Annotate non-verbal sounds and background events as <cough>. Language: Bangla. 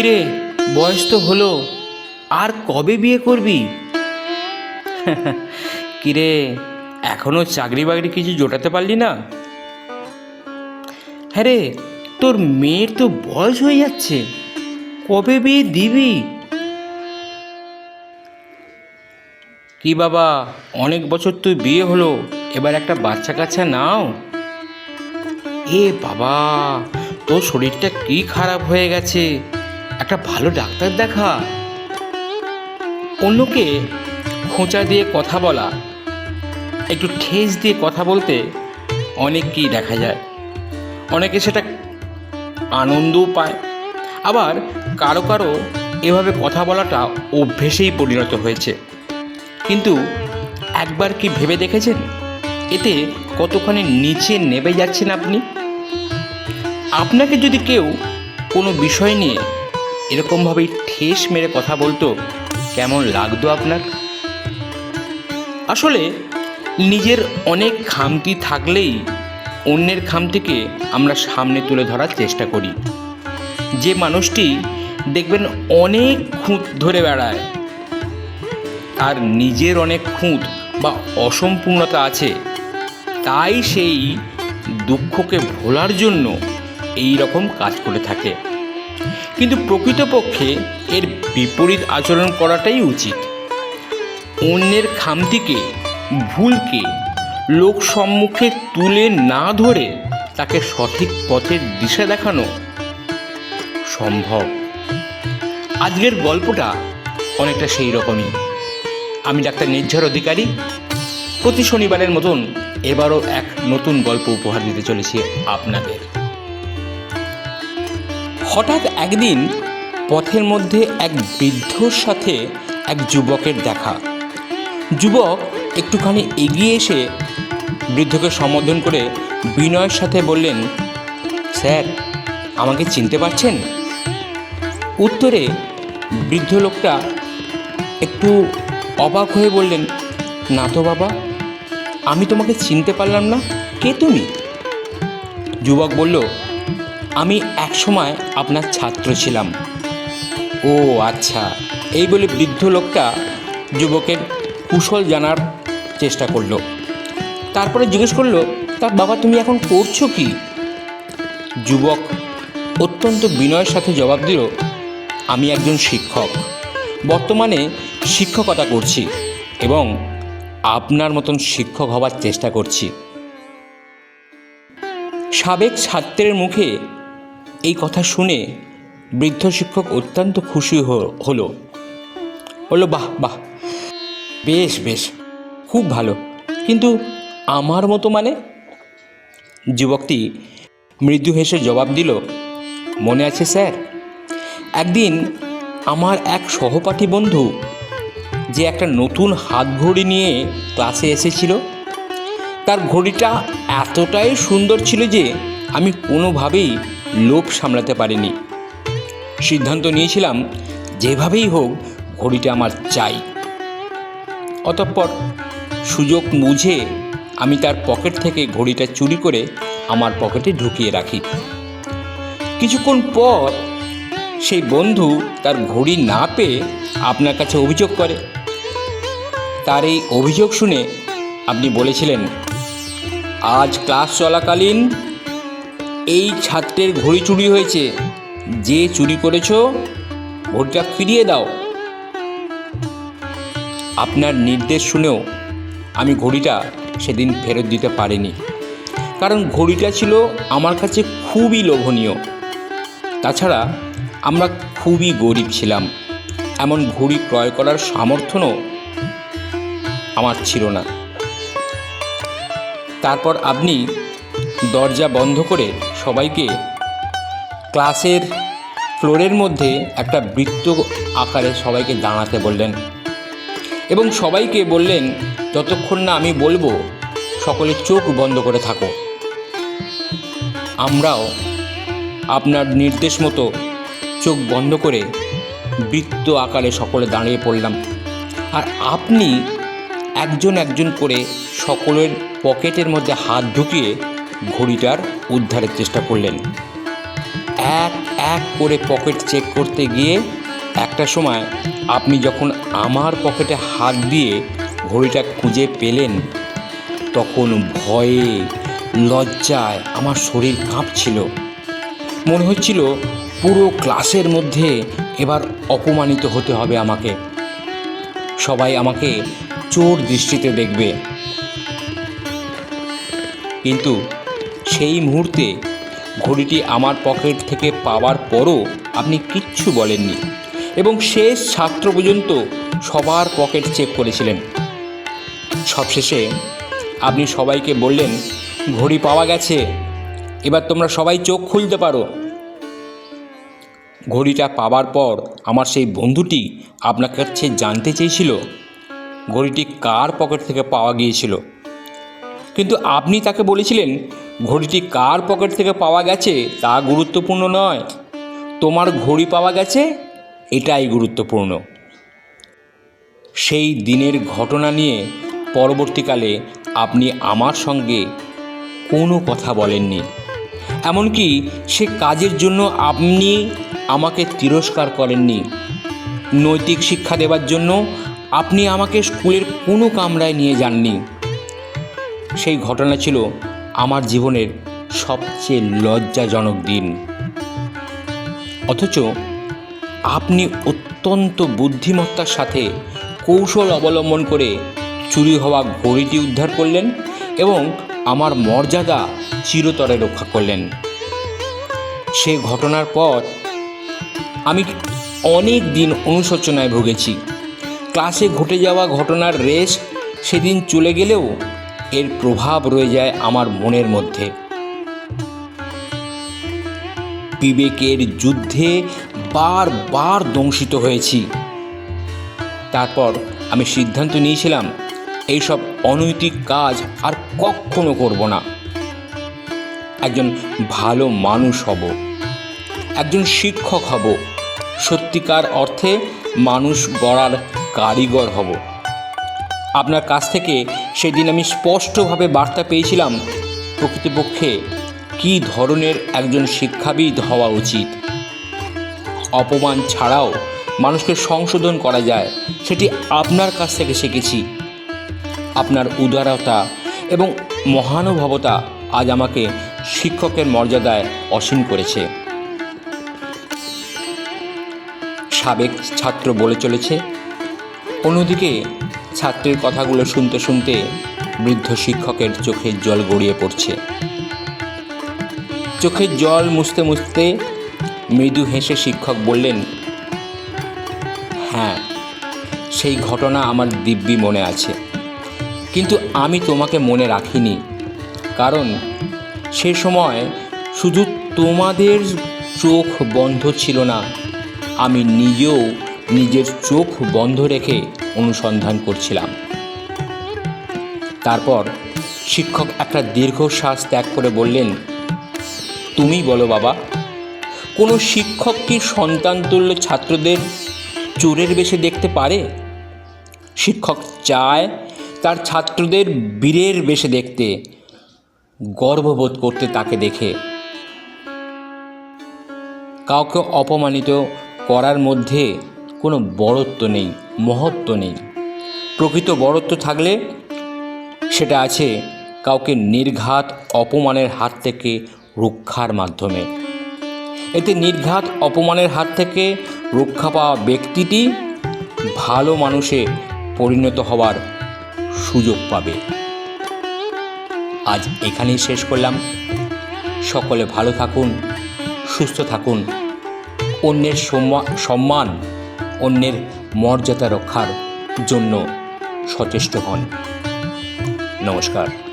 কিরে বয়স তো হলো, আর কবে বিয়ে করবি? <laughs> কিরে, এখনও চাকরি বাকরি কিছু জোটাতে পারলি না? হ্যাঁ রে, তোর মেয়ের তো বয়স হয়ে যাচ্ছে, কবে বিয়ে দিবি? কি বাবা, অনেক বছর তুই বিয়ে হলো, এবার একটা বাচ্চা কাচ্চা নাও। এ বাবা, তোর শরীরটা কি খারাপ হয়ে গেছে? একটা ভালো ডাক্তার দেখা অন্যকে খোঁচা দিয়ে কথা বলা, একটু ঠেস দিয়ে কথা বলতে অনেক কি দেখা যায়। অনেকে সেটা আনন্দও পায়। আবার কারও কারও এভাবে কথা বলাটা অভ্যেসেই পরিণত হয়েছে। কিন্তু একবার কি ভেবে দেখেছেন? এতে কতখানি নিচে নেমে যাচ্ছেন আপনি? আপনাকে যদি কেউ কোনো বিষয় নিয়ে এরকমভাবেই ঠেস মেরে কথা বলতো? কেমন লাগতো আপনার? আসলে, নিজের অনেক খামতি থাকলেই অন্যের খামতিকে আমরা সামনে তুলে ধরার চেষ্টা করি। যে মানুষটি দেখবেন অনেক খুঁত ধরে বেড়ায়, তার নিজের অনেক খুঁত বা অসম্পূর্ণতা আছে, তাই সেই দুঃখকে ভোলার জন্য এই রকম কাজ করে থাকে। কিন্তু প্রকৃতপক্ষে এর বিপরীত আচরণ করাটাই উচিত। অন্যের খামতিকে, ভুলকে লোক সম্মুখে তুলে না ধরে তাকে সঠিক পথের দিশা দেখানো সম্ভব। আজকের গল্পটা অনেকটা সেই রকমই। আমি ডাক্তার নির্ঝর অধিকারী। প্রতি শনিবারের মতন এবারও এক নতুন গল্প উপহার দিতে চলেছি আপনাদের। হঠাৎ একদিন পথের মধ্যে এক বৃদ্ধর সাথে এক যুবকের দেখা। যুবক একটুখানি এগিয়ে এসে বৃদ্ধকে সম্বোধন করে বিনয়ের সাথে বললেন, স্যার, আমাকে চিনতে পারছেন? উত্তরে বৃদ্ধ লোকটা একটু অবাক হয়ে বললেন, না তো বাবা, আমি তোমাকে চিনতে পারলাম না। কে তুমি? যুবক বলল আমি একসময় আপনার ছাত্র ছিলাম। ও আচ্ছা। এই বলে বৃদ্ধ লোকটা যুবকের কুশল জানার চেষ্টা করল। তারপরে জিজ্ঞেস করল তার বাবা, তুমি এখন করছ কি? যুবক অত্যন্ত বিনয়ের সাথে জবাব দিল, আমি একজন শিক্ষক। বর্তমানে শিক্ষকতা করছি এবং আপনার মতন শিক্ষক হবার চেষ্টা করছি। সাবেক ছাত্রের মুখে এই কথা শুনে বৃদ্ধ শিক্ষক অত্যন্ত খুশি হলো। বলল, বাহ বাহ। বেশ বেশ। খুব ভালো। কিন্তু আমার মতো মানে? যুবকটি মৃদু হেসে জবাব দিল, মনে আছে, স্যার। একদিন আমার এক সহপাঠী বন্ধু যে একটা নতুন হাত ঘড়ি নিয়ে ক্লাসে এসেছিল, তার ঘড়িটা এতটাই সুন্দর ছিল যে আমি কোনোভাবেই লোভ সামলাতে পারিনি। সিদ্ধান্ত নিয়েছিলাম, যেভাবেই হোক, ঘড়িটা আমার চাই। অতঃপর সুযোগ বুঝে আমি তার পকেট থেকে ঘড়িটা চুরি করে আমার পকেটে ঢুকিয়ে রাখি। কিছুক্ষণ পর সেই বন্ধু তার ঘড়ি না পেয়ে আপনার কাছে অভিযোগ করে। তার এই অভিযোগ শুনে আপনি বলেছিলেন, আজ ক্লাস চলাকালীন এই ছাত্রের ঘড়ি চুরি হয়েছে। যে চুরি করেছ ঘড়িটা ফিরিয়ে দাও। আপনার নির্দেশ শুনেও আমি ঘড়িটা সেদিন ফেরত দিতে পারিনি। কারণ ঘড়িটা ছিল আমার কাছে খুবই লোভনীয়। তাছাড়া আমরা খুবই গরিব ছিলাম। এমন ঘড়ি ক্রয় করার সামর্থ্যও আমার ছিল না। তারপর আপনি দরজা বন্ধ করে সবাইকে ক্লাসের ফ্লোরের মধ্যে একটা বৃত্ত আকারে সবাইকে দাঁড়াতে বললেন। এবং সবাইকে বললেন, যতক্ষণ না আমি বলব, সকলে চোখ বন্ধ করে থাকো। আমরাও আপনার নির্দেশ মতো চোখ বন্ধ করে বৃত্ত আকারে সকলে দাঁড়িয়ে পড়লাম। আর আপনি একজন একজন করে সকলের পকেটের মধ্যে হাত ঢুকিয়ে ঘড়িটার উদ্ধারের চেষ্টা করলেন। এক এক করে পকেট চেক করতে গিয়ে একটা সময় আপনি যখন আমার পকেটে হাত দিয়ে ঘড়িটা খুঁজে পেলেন, তখন ভয়ে, লজ্জায় আমার শরীর কাঁপছিল। মনে হচ্ছিল পুরো ক্লাসের মধ্যে এবার অপমানিত হতে হবে আমাকে। সবাই আমাকে চোর দৃষ্টিতে দেখবে। কিন্তু সেই মুহূর্তে ঘড়িটি আমার পকেট থেকে পাওয়ার পরও আপনি কিচ্ছু বলেননি এবং শেষ ছাত্র পর্যন্ত সবার পকেট চেক করেছিলেন। সবশেষে আপনি সবাইকে বললেন, ঘড়ি পাওয়া গেছে, এবার তোমরা সবাই চোখ খুলতে পারো। ঘড়িটা পাওয়ার পর আমার সেই বন্ধুটি আপনার কাছে জানতে চেয়েছিল, ঘড়িটি কার পকেট থেকে পাওয়া গিয়েছিল। কিন্তু আপনি তাকে বলেছিলেন, ঘড়িটি কার পকেট থেকে পাওয়া গেছে তা গুরুত্বপূর্ণ নয়। তোমার ঘড়ি পাওয়া গেছে, এটাই গুরুত্বপূর্ণ। সেই দিনের ঘটনা নিয়ে পরবর্তীকালে আপনি আমার সঙ্গে কোনো কথা বলেননি। এমনকি সে কাজের জন্য আপনি আমাকে তিরস্কার করেননি। নৈতিক শিক্ষা দেওয়ার জন্য আপনি আমাকে স্কুলের কোনো কামরায় নিয়ে যাননি। সেই ঘটনা ছিল আমার জীবনের সবচেয়ে লজ্জাজনক দিন। অথচ আপনি অত্যন্ত বুদ্ধিমত্তার সাথে কৌশল অবলম্বন করে চুরি হওয়া ঘড়িটি উদ্ধার করলেন এবং আমার মর্যাদা চিরতরে রক্ষা করলেন। সে ঘটনার পর আমি অনেক দিন অনুশোচনায় ভুগেছি। ক্লাসে ঘটে যাওয়া ঘটনার রেশ সেদিন চলে গেলেও এর প্রভাব রয়ে যায় আমার মনের মধ্যে। বিবেকের যুদ্ধে বারবার দংশিত হয়েছি। তারপর আমি সিদ্ধান্ত নিয়েছিলাম, এইসব অনৈতিক কাজ আর কখনো করব না। একজন ভালো মানুষ হব, একজন শিক্ষক হব, সত্যিকার অর্থে মানুষ গড়ার কারিগর হব। আপনার কাছ থেকে সেদিন আমি স্পষ্টভাবে বার্তা পেয়েছিলাম, প্রকৃতপক্ষে কী ধরনের একজন শিক্ষাবিদ হওয়া উচিত? অপমান ছাড়াও মানুষকে সংশোধন করা যায়, সেটি আপনার কাছ থেকে শিখেছি। আপনার উদারতা এবং মহানুভবতা আজ আমাকে শিক্ষকের মর্যাদায় অসীম করেছে। সাবেক ছাত্র বলে চলেছে, অন্যদিকে ছাত্রের কথাগুলো শুনতে শুনতে বৃদ্ধ শিক্ষকের চোখের জল গড়িয়ে পড়ছে। চোখের জল মুছতে মুছতে মৃদু হেসে শিক্ষক বললেন হ্যাঁ সেই ঘটনা আমার দিব্যি মনে আছে। কিন্তু আমি তোমাকে মনে রাখিনি। কারণ সে সময় শুধু তোমাদের চোখ বন্ধ ছিল না, আমি নিজেও নিজের চোখ বন্ধ রেখে অনুসন্ধান করছিলাম। তারপর শিক্ষক একটা দীর্ঘশ্বাস ত্যাগ করে বললেন, তুমি বলো বাবা, কোনো শিক্ষক কি সন্তান তুল্য ছাত্রদের চোরের বেশে দেখতে পারে? শিক্ষক চায় তার ছাত্রদের বীরের বেশে দেখতে, গর্ববোধ করতে তাকে দেখে। কাউকে অপমানিত করার মধ্যে কোনো বড়ত্ব নেই, মহত্ব নেই। প্রকৃত বড়ত্ব থাকলে সেটা আছে কাউকে নির্ঘাত অপমানের হাত থেকে রক্ষার মাধ্যমে। এতে নির্ঘাত অপমানের হাত থেকে রক্ষা পাওয়া ব্যক্তিটি ভালো মানুষে পরিণত হওয়ার সুযোগ পাবে। আজ এখানেই শেষ করলাম। সকলে ভালো থাকুন, সুস্থ থাকুন। অন্যের সম্মা- সম্মান অন্যের মর্যাদা রক্ষার জন্য সচেষ্ট হন। নমস্কার।